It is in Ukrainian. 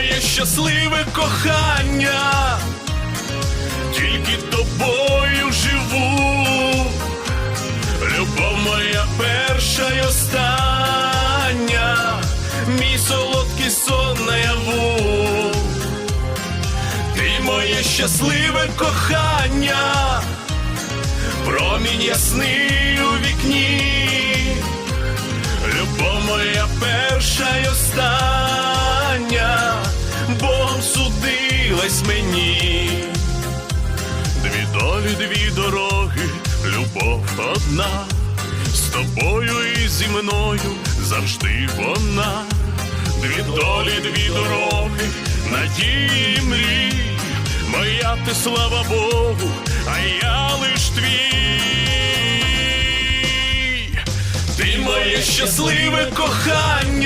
моє щасливе кохання, тільки тобою живу, любов моя перша й остання, мій солодкий сон наяву, ти моє щасливе кохання, промінь ясний судилась мені. Дві долі, дві дороги, любов одна, з тобою і зі мною завжди вона. Дві долі, дві дороги, надії і мрії, моя ти слава Богу, а я лиш твій. Ти моє щасливе кохання,